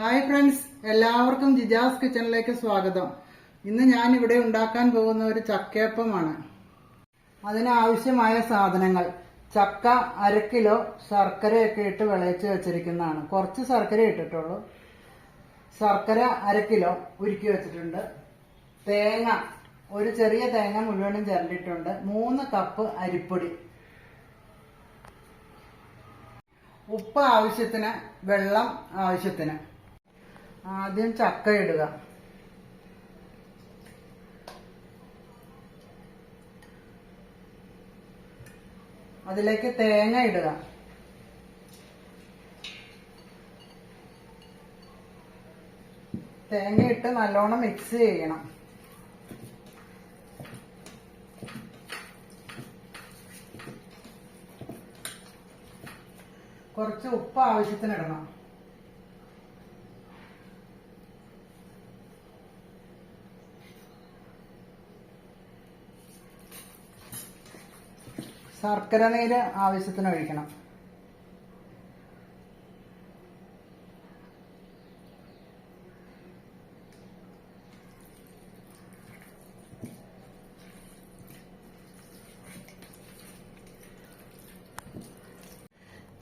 Hi friends എല്ലാവർക്കും ജിജാസ് കിച്ചണിലേക്ക് സ്വാഗതം. ഇന്ന് ഞാൻ ഇവിടെ ഉണ്ടാക്കാൻ പോകുന്ന ഒരു ചക്കയപ്പമാണ്. അതിനാവശ്യമായ സാധനങ്ങൾ. ചക്ക അര കിലോ ശർക്കരയൊക്കെ ഇട്ട് വിളയിച്ച് വെച്ചിരിക്കുന്നതാണ്. കുറച്ച് ശർക്കര ഇട്ടിട്ടുള്ളൂ. ശർക്കര അര കിലോ ഉരുക്കി വെച്ചിട്ടുണ്ട്. തേങ്ങ ഒരു ചെറിയ തേങ്ങ മുഴുവനും ചിരണ്ടിട്ടുണ്ട് മൂന്ന് കപ്പ് അരിപ്പൊടി. ഉപ്പ് ആവശ്യത്തിന് വെള്ളം ആവശ്യത്തിന്. ആദ്യം ചക്ക ഇടുക. അതിലേക്ക് തേങ്ങ ഇടുക. തേങ്ങ ഇട്ട് നല്ലോണം മിക്സ് ചെയ്യണം. കുറച്ച് ഉപ്പ് ആവശ്യത്തിന് ഇടണം ശർക്കര നീര് ആവശ്യത്തിന് ഒഴിക്കണം.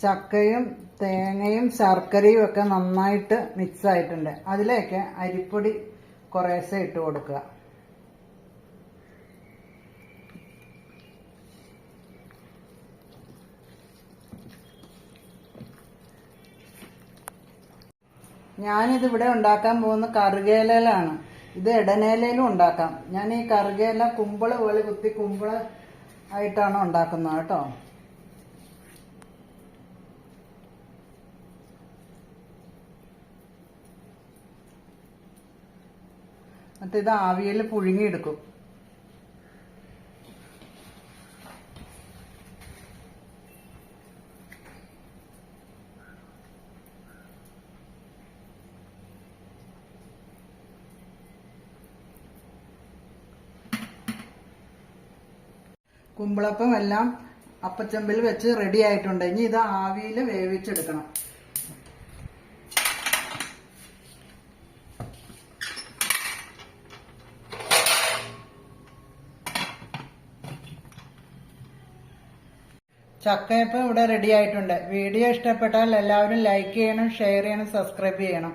ചക്കയും തേങ്ങയും ശർക്കരയും ഒക്കെ നന്നായിട്ട് മിക്സ് ആയിട്ടുണ്ട്. അതിലേക്ക് അരിപ്പൊടി കുറേശ്ശെ ഇട്ട് കൊടുക്കുക. ഞാനിത് ഇവിടെ ഉണ്ടാക്കാൻ പോകുന്ന കറുകേലയിലാണ്. ഇത് ഇടനേലയിലും ഉണ്ടാക്കാം. ഞാൻ ഈ കറുകേല കുമ്പള പോലെ കുത്തി കുമ്പള ആയിട്ടാണ് ഉണ്ടാക്കുന്നത് കേട്ടോ. എന്നിട്ട് ഇത് ആവിയിൽ പുഴുങ്ങിയെടുക്കും. കുമ്പളപ്പം എല്ലാം അപ്പച്ചമ്പിൽ വെച്ച് റെഡി ആയിട്ടുണ്ട്. ഇനി ഇത് ആവിയിൽ വേവിച്ചെടുക്കണം. ചക്കയപ്പം ഇവിടെ റെഡി ആയിട്ടുണ്ട്. വീഡിയോ ഇഷ്ടപ്പെട്ടാൽ എല്ലാവരും ലൈക്ക് ചെയ്യണം ഷെയർ ചെയ്യണം സബ്സ്ക്രൈബ് ചെയ്യണം.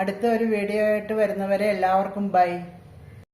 അടുത്ത ഒരു വീഡിയോ ആയിട്ട് വരുന്നവരെ എല്ലാവർക്കും ബൈ